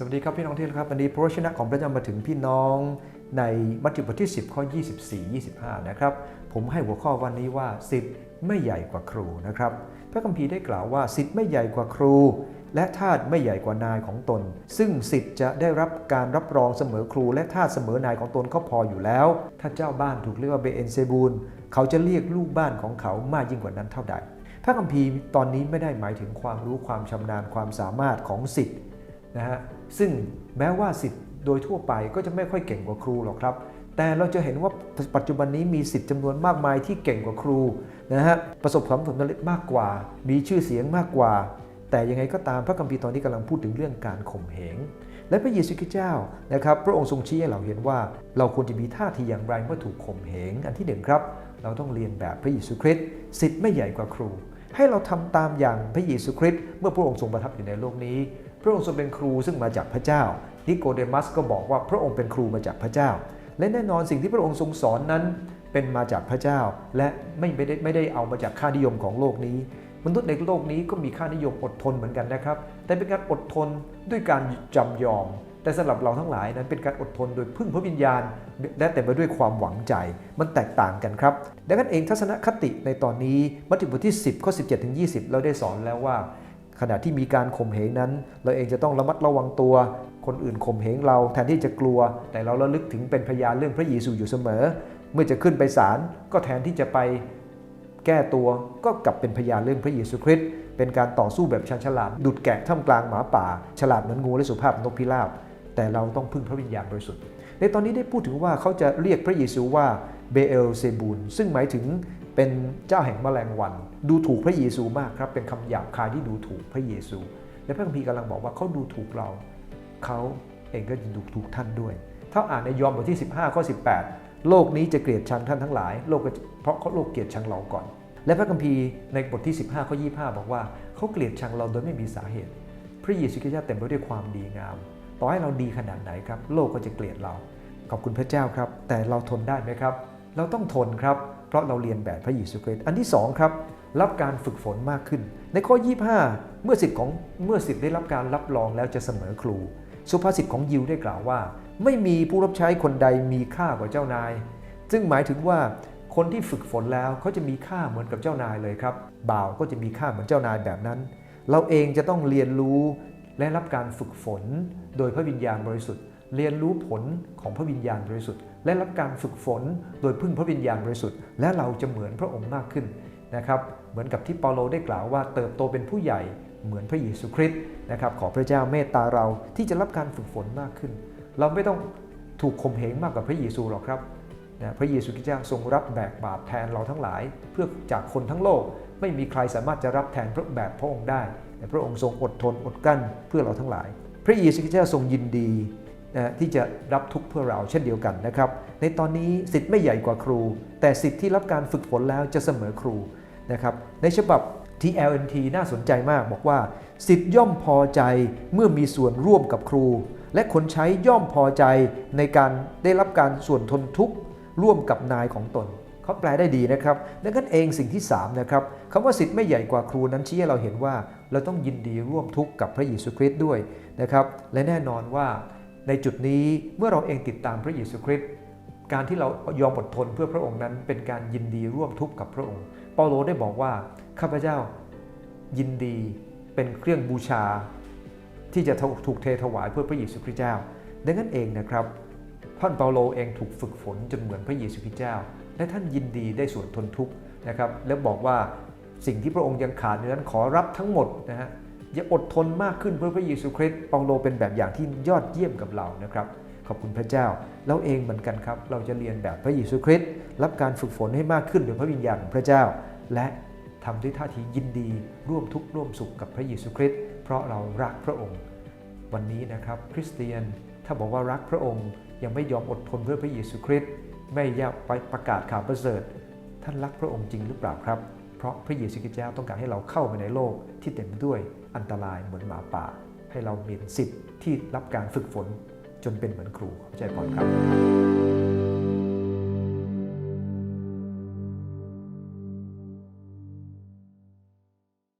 สวัสดีครับพี่น้องที่รักครับวันนี้พระวจนะของพระเจ้ามาถึงพี่น้องในมัทธิวบทที่ 10 ข้อ 24 25 นะครับ ผมให้หัวข้อวันนี้ว่าสิทธิ์ไม่ใหญ่กว่าครูนะครับ พระคัมภีร์ได้กล่าวว่าสิทธิ์ไม่ใหญ่กว่าครู และทาสไม่ใหญ่กว่านายของตน ซึ่งสิทธิ์จะได้รับการรับรองเสมอครู และทาสเสมอนายของตนก็พออยู่แล้ว ถ้าเจ้าบ้านถูกเรียกว่าเบเอนเซบูลเขาจะเรียกลูกบ้านของเขามากยิ่งกว่านั้นเท่าใดพระคัมภีร์ตอนนี้ไม่ได้หมายถึงความรู้ความชำนาญความสามารถของสิทธิ์ นะฮะซึ่งแม้ว่าสิทธิ์โดยทั่วไปก็จะไม่ค่อยเก่งกว่าครูหรอกครับ แต่เราจะเห็นว่าปัจจุบันนี้มีสิทธิ์จำนวนมากมายที่เก่งกว่าครูนะฮะประสบความสำเร็จมากกว่า มีชื่อเสียงมากกว่า แต่ยังไงก็ตามพระคัมภีร์ตอนนี้กำลังพูดถึงเรื่องการข่มเหงและพระเยซูคริสต์เจ้านะครับพระองค์ทรงชี้ให้เราเห็นว่าเราควรจะมีท่าทีอย่างไรเมื่อถูกข่มเหงอันที่หนึ่งครับ เราต้องเรียนแบบพระเยซูคริสต์สิทธิ์ไม่ใหญ่กว่าครู ให้เราทำตามอย่างพระเยซูคริสต์เมื่อพระองค์ทรงประทับอยู่ในโลกนี้ พระองค์ทรงเป็นครูซึ่งมาจากพระเจ้า นิโกเดมัสก็บอกว่าพระองค์เป็นครูมาจากพระเจ้า และแน่นอนสิ่งที่พระองค์ทรงสอนนั้นเป็นมาจากพระเจ้า และไม่ไม่ได้ไม่ได้เอามาจากค่านิยมของโลกนี้ มนุษย์ในโลกนี้ก็มีค่านิยมอดทนเหมือนกันนะครับ แต่เป็นการอดทนด้วยการจำยอม แต่สำหรับเราทั้งหลายนั้นเป็นการอดทนโดยพึ่งพระวิญญาณ และเต็มไปด้วยความหวังใจ มันแตกต่างกันครับ ดังนั้นเองทัศนคติในตอนนี้มัทธิวบทที่ 10ข้อ17ถึง20 เราได้สอนแล้วว่า ขณะที่มีการข่มเหงนั้น เราเองจะต้องระมัดระวังตัว คนอื่นข่มเหงเราแทนที่จะกลัว แต่เราระลึกถึงเป็นพยานเรื่องพระเยซูอยู่เสมอ เมื่อจะขึ้นไปศาลก็แทนที่จะไปแก้ตัวก็กลับเป็นพยานเรื่องพระเยซูคริสต์เป็นการต่อสู้แบบชันฉลาดดุดแกะท่ามกลางหมาป่า ฉลาดเหมือนงูและสุภาพนกพิราบ แต่เราต้องพึ่งพระวิญญาณบริสุทธิ์ในตอนนี้ได้พูดถึงว่าเขาจะเรียกพระเยซูว่าเบเอลเซบูลซึ่งหมายถึง เป็นเจ้าแห่งแมลงวัน ดูถูกพระเยซูมากครับ เป็นคำหยาบคายที่ดูถูกพระเยซู และพระคัมภีร์กำลังบอกว่าเขาดูถูกเรา เขาเองก็จะดูถูกท่านด้วย ถ้าอ่านในยอห์นบทที่ 15ข้อ18 โลกนี้จะเกลียดชังท่านทั้งหลาย โลกเพราะเขาโลกเกลียดชังเราก่อน และพระคัมภีร์ในบทที่ 15ข้อ25 บอกว่าเขาเกลียดชังเราโดยไม่มีสาเหตุ พระเยซูคริสต์เต็มไปด้วยความดีงาม ต่อให้เราดีขนาดไหนครับ โลกก็จะเกลียดเรา ขอบคุณพระเจ้าครับ แต่เราทนได้ไหมครับ เราต้องทนครับ เพราะเราเรียนแบบพระเยซูคริสต์อันที่สองครับรับการฝึกฝนมากขึ้น ในข้อ 25 เมื่อสิทธิ์ของเมื่อสิทธิ์ได้รับการรับรองแล้วจะเสมอครู สุภาษิตของยิวได้กล่าวว่า ไม่มีผู้รับใช้คนใดมีค่ากว่าเจ้านาย ซึ่งหมายถึงว่าคนที่ฝึกฝนแล้วเขาจะมีค่าเหมือนกับเจ้านายเลยครับ บ่าวก็จะมีค่าเหมือนเจ้านายแบบนั้น เราเองจะต้องเรียนรู้และรับการฝึกฝนโดยพระวิญญาณบริสุทธิ์ เรียนรู้ผลของพระวิญญาณบริสุทธิ์ และรับการฝึกฝนโดยพึ่งพระวิญญาณบริสุทธิ์ และเราจะเหมือนพระองค์มากขึ้นนะครับเหมือนกับที่เปาโลได้กล่าวว่าเติบโตเป็นผู้ใหญ่เหมือนพระเยซูคริสต์นะครับขอพระเจ้าเมตตาเราที่จะรับการฝึกฝนมากขึ้น เราไม่ต้องถูกข่มเหงมากกว่าพระเยซูหรอกครับนะพระเยซูคริสต์เจ้าทรงรับแบกบาปแทนเราทั้งหลาย เพื่อจากคนทั้งโลกไม่มีใครสามารถจะรับแทนพระแบบพระองค์ได้แต่พระองค์ทรงอดทนอดกั้นเพื่อเราทั้งหลาย พระเยซูคริสต์เจ้าทรงยินดี นะที่จะรับทุกข์เพื่อเราเช่นเดียวกันนะครับ ในตอนนี้สิทธิ์ไม่ใหญ่กว่าครู แต่สิทธิ์ที่รับการฝึกฝนแล้วจะเสมอครูนะครับในฉบับ TLNT น่าสนใจมากบอกว่า สิทธิ์ย่อมพอใจเมื่อมีส่วนร่วมกับครู และคนใช้ย่อมพอใจในการได้รับการส่วนทนทุกข์ร่วมกับนายของตนเขาแปลได้ดีนะครับดังนั้นเองสิ่งที่3นะครับคำว่าสิทธิ์ไม่ใหญ่กว่าครูนั้นชี้ให้เราเห็นว่า เราต้องยินดีร่วมทุกข์กับพระเยซูคริสต์ด้วยนะครับและแน่นอนว่า ในจุดนี้เมื่อเราเองติดตามพระเยซูคริสต์การที่เรายอมอดทนเพื่อพระองค์นั้น เป็นการยินดีร่วมทุกข์กับพระองค์ เปาโลได้บอกว่าข้าพเจ้ายินดีเป็นเครื่องบูชา ที่จะถูกเทถวายเพื่อพระเยซูคริสต์เจ้า ดังนั้นเองนะครับท่านเปาโลเองถูกฝึกฝนจนเหมือนพระเยซูคริสต์เจ้า และท่านยินดีได้ส่วนทนทุกข์นะครับแล้วบอกว่าสิ่งที่พระองค์ยังขาดนั้นขอรับทั้งหมดนะฮะ อย่าอดทนมากขึ้นเพื่อพระเยซูคริสต์เปาโลเป็นแบบอย่างที่ยอดเยี่ยมกับเรานะครับ ขอบคุณพระเจ้าเราเองเหมือนกันครับ เราจะเรียนแบบพระเยซูคริสต์รับการฝึกฝนให้มากขึ้นโดยพระวิญญาณของพระเจ้า และทำด้วยท่าทียินดี ร่วมทุกข์ร่วมสุขกับพระเยซูคริสต์เพราะเรารักพระองค์ วันนี้นะครับคริสเตียนถ้าบอกว่ารักพระองค์ ยังไม่ยอมอดทนเพื่อพระเยซูคริสต์ไม่อยากไปประกาศข่าวประเสริฐ ท่านรักพระองค์จริงหรือเปล่าครับ เพราะพระเยซูคริสต์เจ้าต้องการให้เราเข้าไปในโลกที่เต็มด้วยอันตรายเหมือนหมาป่า ให้เรามีสิทธิ์ที่รับการฝึกฝนจนเป็นเหมือนครูขอบใจพรครับ